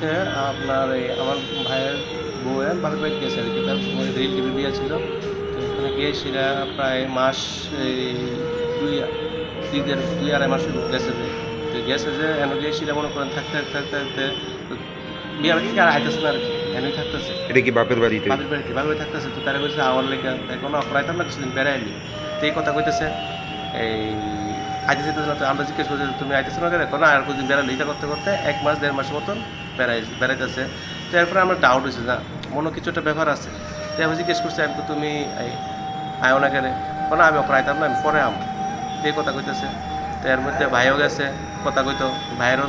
হচ্ছে আপনার এই আমার ভাইয়ের বউয়ের বাপের বাড়ি গেছে আর কি। তার রিলেটিভের বিয়ে ছিল। তো ওখানে গিয়ে সেটা প্রায় মাস এই দুই দুই দেড় দুই আড়াই মাস গেছে যে। তো গেছে যে এনে গিয়ে সেটা মনে করেন থাকতে থাকতে থাকতে বিয়ে বাড়ি আর আইতেছে না আর কি। এনেই থাকতেছে। এটা কি বাপের বাড়িতে? বাপের বাড়িতে বাপের বাড়ি থাকতেছে। তো তারা কইছে আমার লেগে এখন অপরাইতাম না কিছুদিন বেড়াইলি তো এই কথা কইতেছে এই আইতে যেতেছে না তো আমরা জিজ্ঞেস করছি তুমি আইতেছো না কেন? কোনো আর কিছুদিন বেড়ালো? এটা করতে করতে এক মাস দেড় মাসের মতন বেড়াই বেড়াইতেছে। তো এরপরে আমার ডাউট হয়েছে না মনে কিছু একটা ব্যাপার আছে। তো আমি জিজ্ঞেস করছি আমি তুমি আয়ো না কেন? কোনো আমি অপরাইতাম না আমি পরে আম। এই কথা কইতেছে। তো এর মধ্যে ভাইও গেছে কথা কইতো। ভাইয়েরও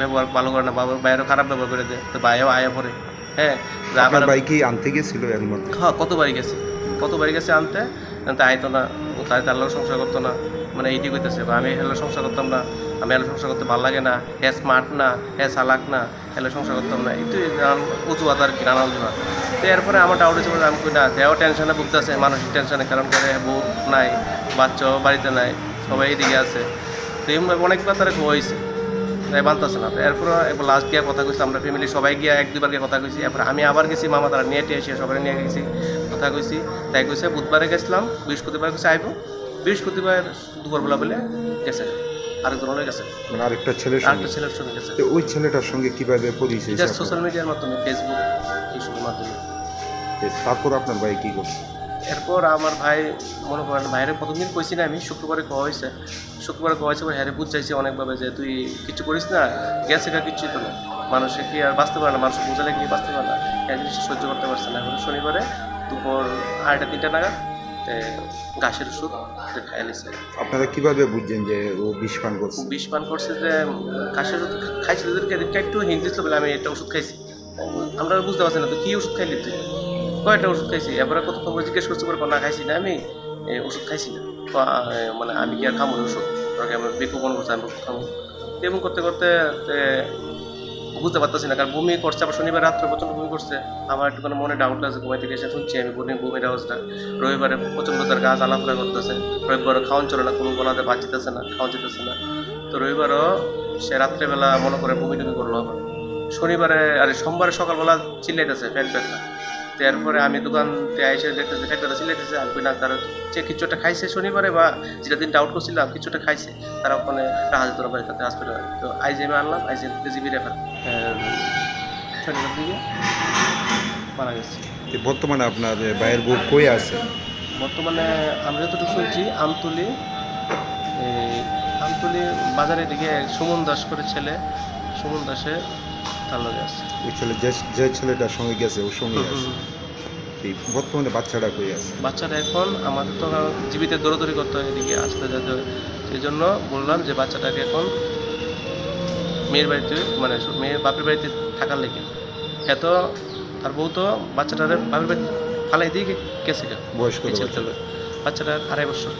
ব্যবহার ভালো করে না বাবার ভাইয়েরও খারাপ ব্যবহার করে দেয় তো ভাইও আয়া পরে। হ্যাঁ যে আপনার আমার ভাই কি আনতে গেছিল এর মধ্যে? হ্যাঁ কতবারই গেছে। কতবারই গেছে আনতে। আনতে আইতো না তাই তার সংসার করতো না। মানে এইটি কইতেছে আমি হেলো সংসার করতাম না, আমি হেলো সংসার করতে ভালো লাগে না, হে স্মার্ট না, হে চালাক না হেলো সংসার করতাম না। এইটু উঁচুয়াত আর কি নানা উঁচুয়াত তো এরপরে আমার ডাউট হয়েছে আমি কই না দেও টেনশনে ভুগতেছে, মানসিক টেনশনে কারণ করে বউ নাই, বাচ্চাও বাড়িতে নাই, সবাই এদিকে আছে। তো এমনি অনেকবার তারা হয়েছে তাই বানতেছে না। তো এরপরে একবার লাস্ট গিয়ে কথা কইছি, আমরা ফ্যামিলি সবাই গিয়ে এক দুবার গিয়ে কথা কইছি, এরপরে আমি আবার গেছি, মামা তারা নিয়ে টিয়ে এসে সবাই নিয়ে গেছি। কথা কইছি তাই কইছে বুধবারে গেছিলাম বৃহস্পতিবার কইছে আইব। বৃহস্পতিবার দুপুরবেলা বলে গেছে আরেকজন হলে গেছে মানে আরেকটা ছেলের আরেকটা ছেলের সঙ্গে গেছে। তো ওই ছেলেটার সঙ্গে কীভাবে পরিচয় জাস্ট সোশ্যাল মিডিয়ার মাধ্যমে ফেসবুক এইসবের মাধ্যমে। তারপর আপনার ভাই কি করছে? এরপর আমার ভাই মনে করেন ভাইয়ের প্রথম দিন কইছি না আমি শুক্রবারে খাওয়া হয়েছে শুক্রবারে খাওয়া হয়েছে হ্যারে বুঝ চাইছি অনেকভাবে যে তুই কিছু করিস না গ্যাসে গা কিচ্ছুই তো না। মানুষে কি আর বাঁচতে পারে না? মানুষ বোঝালে কি বাঁচতে পারে না? এই জিনিসটা সহ্য করতে পারছে না। এখন শনিবারে দুপুর আড়াইটা তিনটা নাগাদ ঘাসের ওষুধ খাই নিছে। আপনারা কীভাবে বুঝছেন যে ও বিষ পান করছে? বিষ পান করছে যে ঘাসের ওষুধ খাইছিল একটু হিন্ট দিচ্ছিল বলে আমি একটা ওষুধ খাইছি। আমরা বুঝতে পারছি না তো কী ওষুধ খাইলি তুই? কয়টা ওষুধ খাইছি? এবারে কতক্ষণ পরে জিজ্ঞেস করছি বলে না খাইছি না আমি ওষুধ খাইছি না। মানে আমি কি আর খামো ওষুধ? ওকে আমি বেকু মনে করছি আমি ওষুধ তো এমন করতে করতে বুঝতে পারতেছি না, কারণ বমি করছে, আবার শনিবার রাত্রে প্রচণ্ড বমি করছে। আমার একটুখানি মনে ডাউট আছে, ঘুমাই থেকে এসে শুনছি আমি বমি, বমির আওয়াজটা। রবিবারে প্রচণ্ড তার গাছ আলাফালা করতেছে। রবিবারে খাওয়ান চলে না, কোনো গলাতে বাদ যেতেছে না, খাওয়া যেতেছে না। তো রবিবারও সে রাত্রেবেলা মনে করে বমি টুমি করল আবার। শনিবারে, আরে সোমবারে সকালবেলা চিল্লাইতেছে, ফ্যান ব্যথা তো এরপরে আমি দোকানতে এসে দেখতেছি আমি না তারা যে কিছু একটা খাইছে শনিবারে বা যেটা দিন ডাউট করছিলাম কিছু একটা খাইছে তারা ওখানে না বাড়ি তাতে হসপিটালে তো আইজিএমে আনলাম আইজিএম থেকে জিবি রেফার শনিবার দিকে মারা গেছে। বর্তমানে আপনার ভাইয়ের বউ কই আছে? বর্তমানে আমরা যতটুকু শুনছি আমতলি এই আমতলি বাজারের দিকে সুমন দাস করে ছেলে সুমন দাসে তার লগে আছে। ওই ছেলে যে যে ছেলেটার সঙ্গে গেছে ওর সঙ্গে আছে। এই বর্তমানে বাচ্চাটা কই আছে? বাচ্চাটা এখন আমাদের তো জীবিত দৌড়দৌড়ি করতে হয় এদিকে আসতে যেতে হয়। সেই জন্য বললাম যে বাচ্চাটাকে এখন মেয়ের বাড়িতে মানে মেয়ের বাপের বাড়িতে থাকার লেগে। এত তার বউ তো বাচ্চাটার বাপের বাড়িতে ফালাই দিয়ে গেছে গা। বয়স কত এই বছর? ছেলেটার বাচ্চাটার আড়াই বছর।